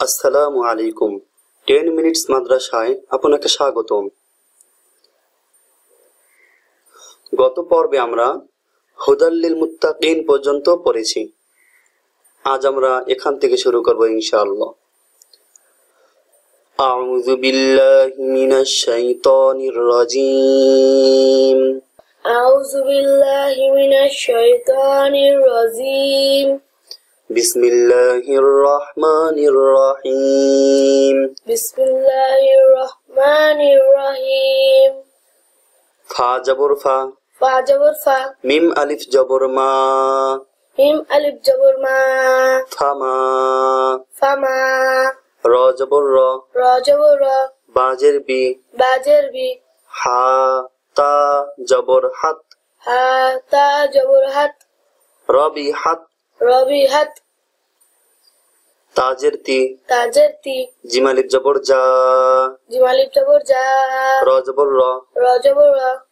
আসসালামু আলাইকুম ten minutes মাদ্রাসায় আপনাকে স্বাগতম। গত পর্বে আমরা হুদাল্লিল মুত্তাকিন পর্যন্ত পড়েছি। আজ আমরা এখান থেকে শুরু করব ইনশাআল্লাহ। أعوذ بالله من الشيطان الرجيم. أعوذ بالله من الشيطان الرجيم. بسم الله الرحمن الرحيم. بسم الله الرحمن الرحيم. فا جبر فا. فا جبر فا. ميم ألف جبر ما. ميم ألف جبر ما. فما فما রজবর জবর র। র র। বাজের বি। বাজের বি। হা তা জবর হাত। হা তা জবর হাত। রবি হাত। রবি হাত। তাজের তি। তাজের তি। জিমালিক জবর যা জিমালিক জবর যা র রজবর র। র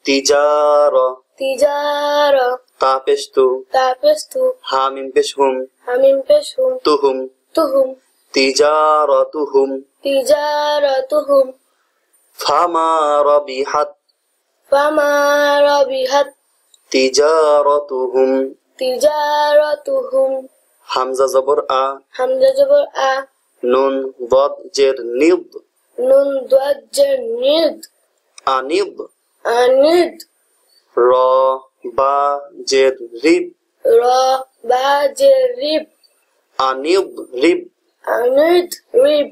তিজা র। তিজার তিজার তাপেস্তু তাপেস্তু হামিম পেশ হুম। হামিম পেশ হুম। তুহুম তুহুম তিজারতুহুম। তিজারতুহুম। ফামারবিহাত ফামারবিহাত ফামা রবিহাত। তিজারতুহুম। তিজারতুহুম। হামজা জবর আ। হামজা জবর আ। নুন বদ জের নিদ। নুন দদ জের নিদ। আনিদ আনিদ র বা জের রিব। র বা জের রিব। আনিদ রিব। أند رب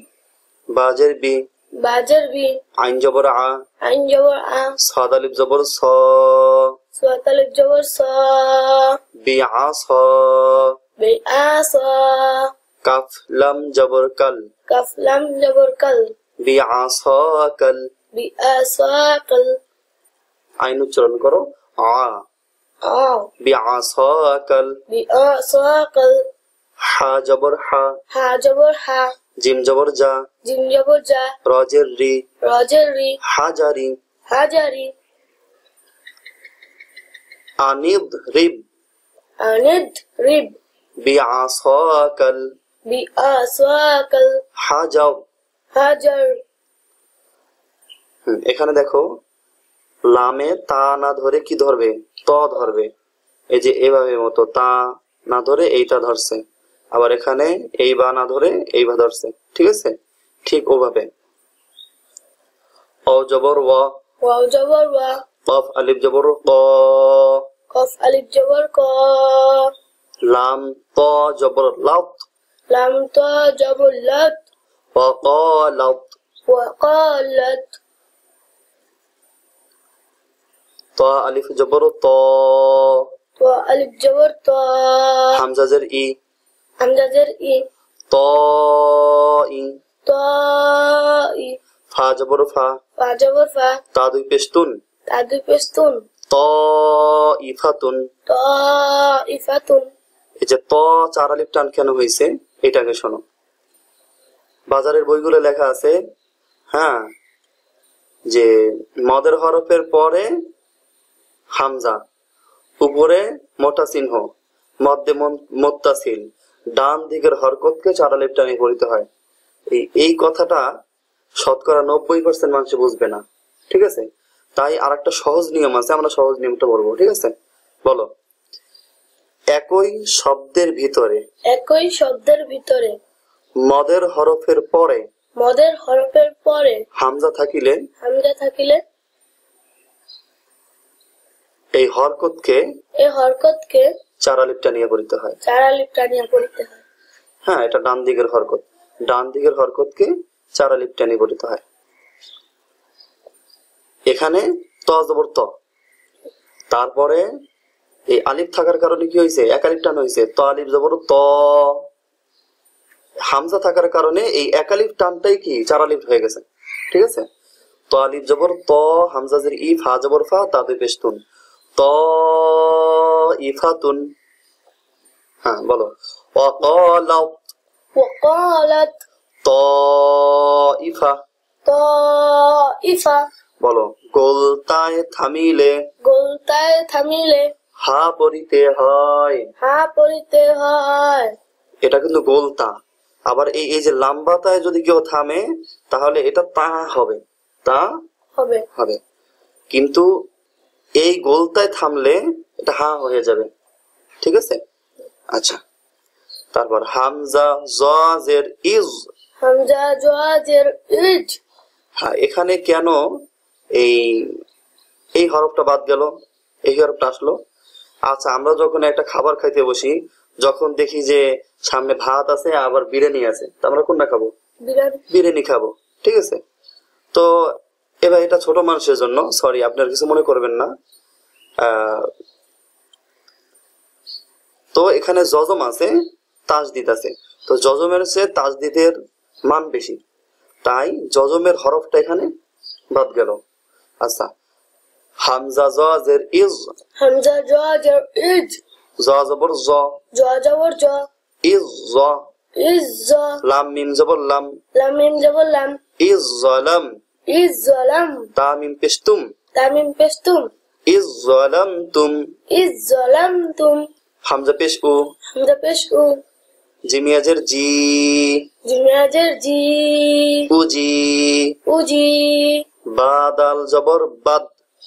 বাজের বি باجر بي আইন জবর আ عين جبر أ সাদ আলিফ জবর স صوت ألف جبر صا বি আ স بأسا কাফ লাম জবর কাল كف لم جبر كل বি আ স কাল بأساقل আইন উচ্চারণ করো আ آه বি আ স কাল بأساقل হা জবর হা। হা জবর হা। জিম জবর যা। জিম জবর যা। রজের রি। রজের রি। হাজারি হাজারি আনিদ রিব। আনিদ রিব। বিআসাকাল। হা হাজার হাজার এখানে দেখো লামে তা না ধরে কি ধরবে? ত ধরবে। এই যে এভাবে মতো তা না ধরে এইটা ধরছে। আবার এখানে এই বা না ধরে এই বা ধরছে ঠিক আছে? ঠিক ওভাবে। অ জবর ওয়া ওয়া জবর ওয়া। কফ আলিফ জবর ক। কফ আলিফ জবর ক। লাম ত জবর লত। লাম ত জবর লত। ওয়া qalat ওয়া qalat তা আলিফ জবর ত। তা আলিফ জবর ত। হামজা জের ই। ই। ত ই। ত ই। ফা জবর ফা। ফা জবর ফা। তা দুই পেস্তুন। তা দুই পেস্তুন। ত ইফাতুন ত ইফাতুন এই যে ত চার আলিফ টান কেন হয়েছে এটাকে শোনো। বাজারের বইগুলো লেখা আছে হ্যাঁ যে মদের হরফের পরে হামজা উপরে মোটা চিহ্ন মধ্যে মোত্তাসিল। ডান দিকের হরকতকে চার আলিফ টানে পড়িতে হয়। এই এই কথাটা শতকরা নব্বই পার্সেন্ট মানুষ বুঝবে না। ঠিক আছে? তাই আর একটা সহজ নিয়ম আছে আমরা সহজ নিয়মটা বলব। ঠিক আছে? বলো। একই শব্দের ভিতরে একই শব্দের ভিতরে মদের হরফের পরে মদের হরফের পরে হামজা থাকিলে হামজা থাকিলে এই হরকতকে এই হরকতকে চার আলিফ টানিয়ে পড়িতে হয়। চার আলিফ টানিয়া পড়িতে হয়। হ্যাঁ এটা ডান দিকের হরকত। ডান দিকের হরকতকে চার আলিফ টানিয়ে পড়িতে হয়। এখানে ত জবর ত। তারপরে এই আলিফ থাকার কারণে কি হয়েছে? এক আলিফ টান হয়েছে। ত আলিফ জবর ত। হামজা থাকার কারণে এই এক আলিফ টানটাই কি? চার আলিফ হয়ে গেছে। ঠিক আছে? ত আলিফ জবর ত হামজাজের ই ফা জবর ফা তাদের পেশতুন ত ইফাতুন হ্যাঁ বলো وقالت وقالت طائفة طائفة বলো গোলতায় থামিলে গোলতায় থামিলে হা পরিতে হয় হা পড়িতে হয় এটা কিন্তু গোলতা আবার এই এই যে লাম্বাতায় যদি কেউ থামে তাহলে এটা তা হবে তা হবে হবে কিন্তু এই গোলতায় থামলে এটা হা হয়ে যাবে। ঠিক আছে? আচ্ছা। তারপর হামজা জের ইজ। হামজা জোয়াজের ইজ। হ্যাঁ এখানে কেন এই এই হরফটা বাদ গেল? এই হরফটা আসলো? আচ্ছা আমরা যখন একটা খাবার খাইতে বসি যখন দেখি যে সামনে ভাত আছে আবার বিরিয়ানি আছে তা আমরা কোনটা খাব? বিরিয়ানি। খাব। ঠিক আছে? তো এবার এটা ছোট মানুষের জন্য সরি আপনার কিছু মনে করবেন না। আহ, তো এখানে জজম আছে তাজদিদ আছে। তো জজমের চেয়ে তাজদিদের মান বেশি। তাই জজমের হরফটা এখানে বাদ গেল। আচ্ছা হামজা জজের ইজ। হামজা জোয়াজের ইজ। জবর জ। জবর জ। ইজ জ। ইজ জ। লাম মিম জবর লাম। লাম মিম জবর লাম। ইজ জলাম ইজ জলাম তা মিম পেস্তুম তামিম পেস্তুম ইজ জলামতুম ইজ জলাম তুম। হামজা পেশ উ হামজা পেশ উ জিমিয়াজের জি। জিমিয়াজের জি। উজি। উজি। বাদাল জবর বাদ।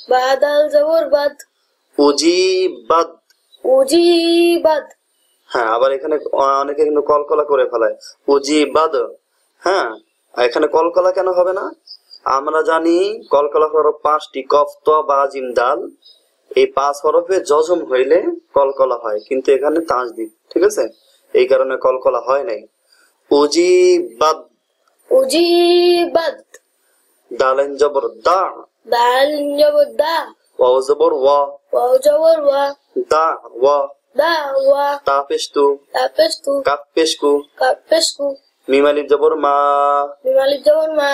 বাদাল জবর বাদ। উজি বাদ। উজি বাদ। হ্যাঁ আবার এখানে অনেকে কিন্তু কলকলা করে ফেলায়। উজি বাদ। হ্যাঁ এখানে কলকলা কেন হবে না? আমরা জানি কলকলা হরফ পাঁচটি কফ ত বা জিম দাল এই পাঁচ হরফে জজম হইলে কলকলা হয় কিন্তু এখানে তাঁজ দি ঠিক আছে? এই কারণে কলকলা হয় নাই। উজি বাদ উজি বাদ দালেন জবর দা। দাল জবর দা। ওয়াও জবর ওয়া। ওয়াও জবর ওয়া। দা ওয়া। দা ওয়া। তা পেশতু। তা পেস্তু কাপ পেশকু। কা পেস্কু মিমালিপ জবর মা। বিমালিক জবর মা।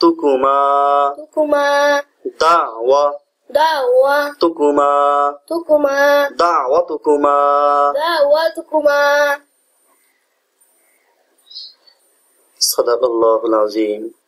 তুকুমা। তুকুমা। দা ওয়া। دعوتكما دعوتكما دعوتكما. دعوتكما. صدق الله العظيم.